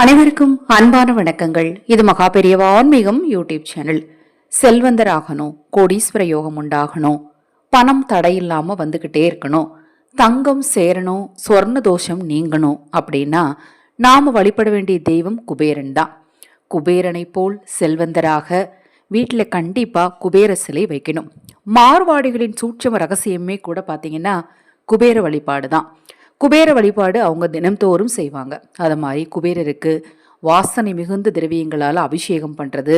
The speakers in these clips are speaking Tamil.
அனைவருக்கும் அன்பான வணக்கங்கள். இது மகா பெரியவா ஆன்மீகம் யூடியூப் சேனல். செல்வந்தராகணும் கோடீஸ்வர யோகம் உண்டாகணும் பணம் தடையில்லாம வந்துகிட்டே இருக்கணும் தங்கம் சேரணும் சொர்ண தோஷம் நீங்கணும் அப்படின்னா நாம் வழிபட வேண்டிய தெய்வம் குபேரன் தான். குபேரனை போல் செல்வந்தராக வீட்டில் கண்டிப்பாக குபேர சிலை வைக்கணும். மார்வாடிகளின் சூட்சம ரகசியமே கூட பார்த்தீங்கன்னா குபேர வழிபாடு தான். குபேர வழிபாடு அவங்க தினம்தோறும் செய்வாங்க. அது மாதிரி குபேரருக்கு வாசனை மிகுந்த திரவியங்களால் அபிஷேகம் பண்ணுறது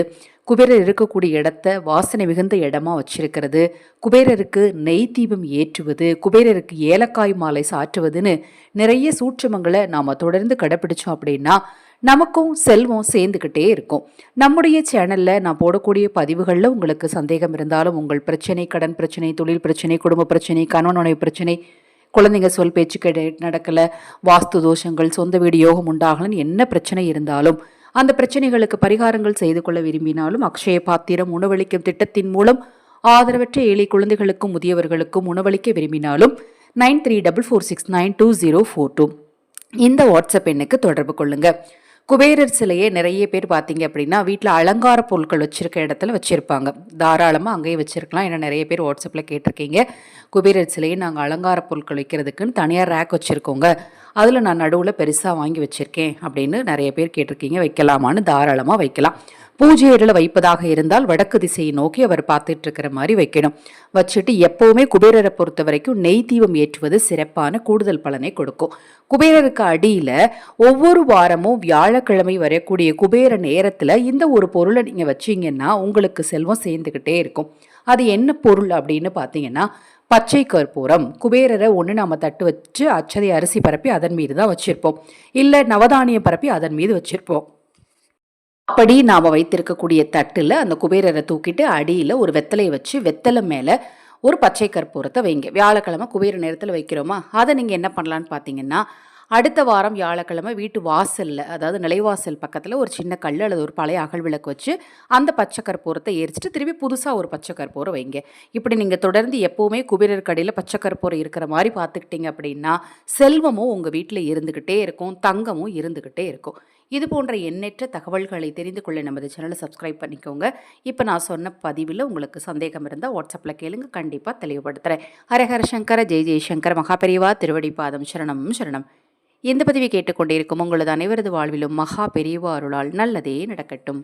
குபேரர் இருக்கக்கூடிய இடத்த வாசனை மிகுந்த இடமா வச்சிருக்கிறது குபேரருக்கு நெய் தீபம் ஏற்றுவது குபேரருக்கு ஏலக்காய் மாலை சாற்றுவதுன்னு நிறைய சூட்சமங்களை நாம் தொடர்ந்து கடைப்பிடிச்சோம் அப்படின்னா நமக்கும் செல்வம் சேர்ந்துக்கிட்டே இருக்கும். நம்முடைய சேனலில் நான் போடக்கூடிய பதிவுகளில் உங்களுக்கு சந்தேகம் இருந்தாலும் உங்கள் பிரச்சனை கடன் பிரச்சனை தொழில் பிரச்சனை குடும்ப பிரச்சனை கணவனுடைய பிரச்சனை குழந்தைங்க சொல் பேச்சு கிடை நடக்கலை வாஸ்து தோஷங்கள் சொந்த வீடு யோகம் உண்டாகலன்னு என்ன பிரச்சனை இருந்தாலும் அந்த பிரச்சனைகளுக்கு பரிகாரங்கள் செய்து கொள்ள விரும்பினாலும் அக்ஷய பாத்திரம் உணவளிக்கும் திட்டத்தின் மூலம் ஆதரவற்ற ஏழை குழந்தைகளுக்கும் முதியவர்களுக்கும் உணவளிக்க விரும்பினாலும் nine three double four six nine two zero four two இந்த வாட்ஸ்அப் எண்ணுக்கு தொடர்பு கொள்ளுங்கள் குபேரர் சிலையை நிறைய பேர் பார்த்தீங்க அப்படின்னா வீட்டில் அலங்கார பொருட்கள் வச்சுருக்க இடத்துல வச்சுருப்பாங்க. தாராளமாக அங்கேயே வச்சுருக்கலாம். ஏன்னா நிறைய பேர் வாட்ஸ்அப்பில் கேட்டிருக்கீங்க. குபேரர் சிலையை நாங்கள் அலங்கார பொருட்கள் வைக்கிறதுக்குன்னு தனியாக ரேக் வச்சுருக்கோங்க. அதில் நான் நடுவில் பெருசாக வாங்கி வச்சுருக்கேன் அப்படின்னு நிறைய பேர் கேட்டிருக்கீங்க. வைக்கலாமான்னு தாராளமாக வைக்கலாம். பூஜை அறையில் வைப்பதாக இருந்தால் வடக்கு திசையை நோக்கி அவர் பார்த்துட்டு இருக்கிற மாதிரி வைக்கணும். வச்சுட்டு எப்பவுமே குபேரரை பொறுத்த வரைக்கும் நெய் தீபம் ஏற்றுவது சிறப்பான கூடுதல் பலனை கொடுக்கும். குபேரருக்கு அடியில் ஒவ்வொரு வாரமும் வியாழக்கிழமை வரக்கூடிய குபேர நேரத்தில் இந்த ஒரு பொருளை நீங்கள் வச்சீங்கன்னா உங்களுக்கு செல்வம் சேர்ந்துக்கிட்டே இருக்கும். அது என்ன பொருள் அப்படின்னு பார்த்தீங்கன்னா பச்சை கற்பூரம். குபேரரை ஒன்று நம்ம தட்டு வச்சு அச்சதை அரிசி பரப்பி அதன் மீது தான் வச்சுருப்போம். இல்லை நவதானியம் பரப்பி அதன் மீது வச்சுருப்போம். அப்படி நாம் வைத்திருக்கக்கூடிய தட்டில் அந்த குபேரரை தூக்கிட்டு அடியில் ஒரு வெத்தலையை வச்சு வெத்தலை மேலே ஒரு பச்சை கற்பூரத்தை வைங்க. வியாழக்கிழமை குபேர நேரத்தில் வைக்கிறோமா? அதை நீங்கள் என்ன பண்ணலான்னு பார்த்தீங்கன்னா அடுத்த வாரம் வியாழக்கிழமை வீட்டு வாசலில் அதாவது நிலைவாசல் பக்கத்தில் ஒரு சின்ன கல் அல்லது ஒரு பழைய அகல் விளக்கு வச்சு அந்த பச்சை கற்பூரத்தை எரிச்சிட்டு திரும்பி புதுசாக ஒரு பச்சை கற்பூரம் வைங்க. இப்படி நீங்கள் தொடர்ந்து எப்போவுமே குபேரர் கடையில் பச்சை கற்பூரம் இருக்கிற மாதிரி பார்த்துக்கிட்டீங்க அப்படின்னா செல்வமும் உங்கள் வீட்டில் இருந்துக்கிட்டே இருக்கும் தங்கமும் இருந்துக்கிட்டே இருக்கும். இது போன்ற எண்ணற்ற தகவல்களை தெரிந்து கொள்ள நமது சேனலை சப்ஸ்கிரைப் பண்ணிக்கோங்க. இப்போ நான் சொன்ன பதிவில் உங்களுக்கு சந்தேகம் இருந்தால் வாட்ஸ்அப்பில் கேளுங்க. கண்டிப்பாக தெளிவுபடுத்துகிறேன் ஹரஹர சங்கர ஜெய் ஜெய்சங்கர் மகாபெரிவா திருவடி பாதம் சரணம் சரணம். இந்த பதிவை கேட்டுக்கொண்டிருக்கும் உங்களது அனைவரது வாழ்விலும் மகா பெரியவா அருளால் நல்லதே நடக்கட்டும்.